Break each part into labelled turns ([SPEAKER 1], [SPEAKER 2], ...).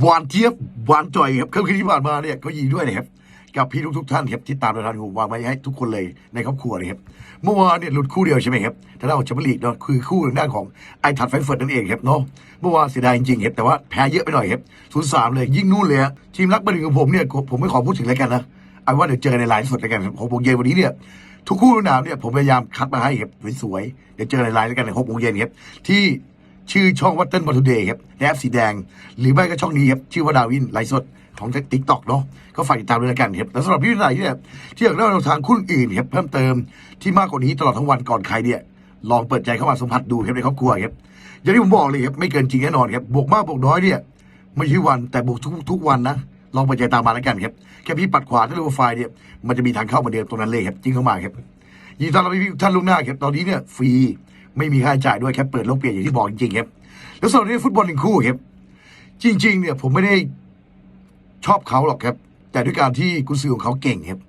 [SPEAKER 1] หวานเจี๊ยบหวานจ่อยครับค่ำคืนที่ผ่านมาเนี่ยก็ยินดีด้วยนะครับกับพี่ทุกๆท่านครับที่ตามรายการผมวางไว้ให้ทุกคนเลยในครอบครัวเลยครับเมื่อวานเนี่ยหลุดคู่เดียวใช่ไหมครับทางด้านของแชมเปี้ยนลีกเนาะคือคู่ทางด้านของไอ้ทัดแฟร์เฟิร์ตนั่นเองครับเนาะเมื่อวานเสียดายจริงๆครับแต่ว่าแพ้เยอะไปหน่อยครับศูนย์สามเลยยิ่งนู่นเลยทีมรักบอร์หนึ่งของผมเนี่ยผมไม่ขอพูดถึงแล้วกันนะเอาว่าเดี๋ยวเจอในไลน์สดแล้วกันครับของผมเย็นวันนี้เนี่ยทุกคู่สนามเนี่ยผมพยายามคัดมาให้ครับสวยๆเดี๋ยวเจอในไลน์แล้วกันในหกโมงเย็นครับที่ ชื่อช่องวัตเติ้ลบอลทูเดย์ครับแอปสีแดง หรือไม่ก็ช่องนี้ครับชื่อว่าดาวินไลฟ์สดของติ๊กต็อกเนาะก็ฝากติดตามด้วยกันครับแล้วสำหรับพี่ไหนเนี่ยที่อยากได้แนวทางคู่อื่นครับเพิ่มเติมที่มากกว่านี้ตลอดทั้งวันก่อนใครเนี่ยลองเปิดใจเข้ามาสัมผัสดูครับในครอบครัวครับอย่างที่ผมบอกเลยครับไม่เกินจริงแน่นอนครับบวกมากบวกน้อยเนี่ยไม่ใช่วันแต่บวกทุกทุกวันนะลองเปิดใจตามมาแล้วกันครับแค่พี่ปัดขวาถ้าเรียกว่าไฟล์เนี่ยมันจะมีทางเข้ามือนเดิมตรงนั้นเลยครับจิ้งเข้ามาครับยินดีต้อนรับพี่ท่านล่วงหน้าครับตอนนี้เนี่ยฟรี ไม่มีค่าใช้จ่ายด้วยแค่เปิดโลกเปลี่ยนอย่างที่บอกจริงๆครับแล้วสำหรับเรื่องฟุตบอลหนึ่งคู่ครับจริง ๆ เนี่ยผมไม่ได้ชอบเขาหรอกครับ แต่ด้วยการที่กุญซือของเขาเก่งครับ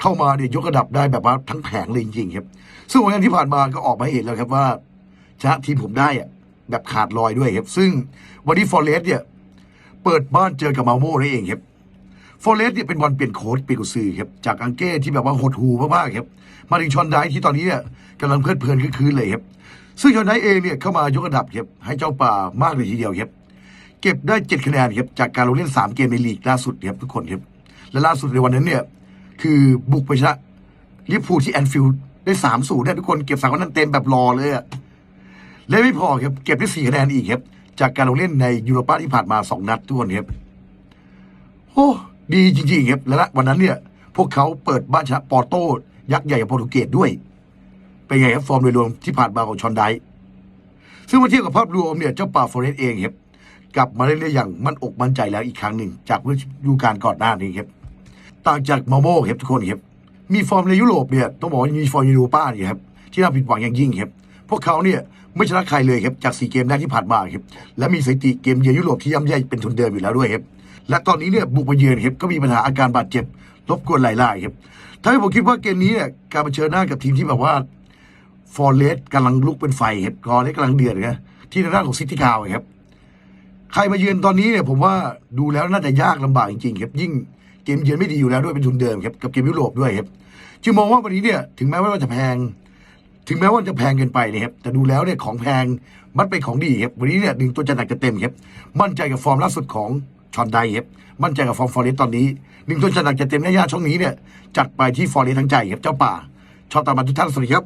[SPEAKER 1] เข้ามาเนี่ยยกระดับได้แบบว่าทั้งแผงเลยจริงๆครับ ซึ่งวันที่ผ่านมาก็ออกมาเห็นแล้วครับว่าชนะทีมผมได้อะแบบขาดลอยด้วยครับ ซึ่งวันนี้ฟอร์เรสเนี่ย เปิดบ้านเจอกับมาโม่นั่นเองครับ ฟอร์เรสเนี่ยเป็นบอลเปลี่ยนโค้ดเปลี่ยนกุซือครับจากอังเก้ที่แบบว่าหดหูมากๆครับมาถึงชอนไดที่ตอนนี้เนี่ยกำลังเพลิดเพลินคึกคืนเลยครับซึ่งชอนไดเองเนี่ยเข้ามายกระดับครับให้เจ้าป่ามากเลยทีเดียวครับเก็บได้เจ็ดคะแนนครับจากการลงเล่นสามเกมในลีกล่าสุดครับทุกคนครับและล่าสุดในวันนั้นเนี่ยคือบุกไปชนะลิเวอร์พูลที่แอนฟิลด์ได้สามศูนย์เนี่ยทุกคนเก็บสามคะแนนเต็มแบบรอเลยอะและไม่พอครับเก็บได้สี่คะแนนอีกครับจากการลงเล่นในยูโรป้าที่ผ่านมาสองนัดทุกคนครับโอ้ ดีจริงๆครับและวันนั้นเนี่ย พวกเขาเปิดบ้านชนะปอร์โต้ยักษ์ใหญ่กับโปรตุเกสด้วย เป็นไงครับฟอร์มโดยรวมที่ผ่านมาของชอนไดซึ่งมาเทียบกับภาพรวมเนี่ยเจ้าป่าฟอเรสต์เองครับกลับมาเล่นได้อย่างมั่นอกมั่นใจแล้วอีกครั้งหนึ่งจากฤดูกาลก่อนหน้านี้ครับต่างจากมาโม่ครับทุกคนครับมีฟอร์มในยุโรปเนี่ยต้องบอกว่ามีฟอร์มยูโรป้าเนี่ยครับที่น่าผิดหวังอย่างยิ่งครับพวกเขาเนี่ยไม่ชนะใครเลยครับจากสี่เกมแรกที่ผ่านมาครับและมีสถิติเกมเยือนยุโรปที่ย่ำแย่เป็นทุนเดิมอยู่แล้วด้วยครับ และตอนนี้เนี่ยบุกมาเยือนครับก็มีปัญหาอาการบาดเจ็บรบกวนหลายๆครับทำให้ผมคิดว่าเกมนี้เนี่ยการมาเชิญหน้ากับทีมที่แบบว่าฟอร์เรสกำลังลุกเป็นไฟครับกอเล็กกำลังเดือดนะที่ทางด้านของซิตี้คาวครับ ใครมาเยือนตอนนี้เนี่ยผมว่าดูแล้วน่าจะยากลำบากจริงๆครับยิ่งเกมเยือนไม่ดีอยู่แล้วด้วยเป็นทุนเดิมครับกับเกมยุโรปด้วยครับจึงมองว่าวันนี้เนี่ยถึงแม้ว่าจะแพง ถึงแม้ว่าจะแพงเกินไปนะครับแต่ดูแล้วเนี่ยของแพงมันเป็นของดีครับวันนี้เนี่ยดึงตัวจะหนักจะเต็มครับมั่นใจกับฟอร์มล่าสุดของ ชอนไดครับมั่นใจกับฟอร์มฟอร์เรสตอนนี้ดึงต้นจะหนักจะเต็มในย่าช่องนี้เนี่ยจัดไปที่ฟอร์เรสทั้งใจครับเจ้าป่าชอบตามมาทุกท่านสวัสดีครับ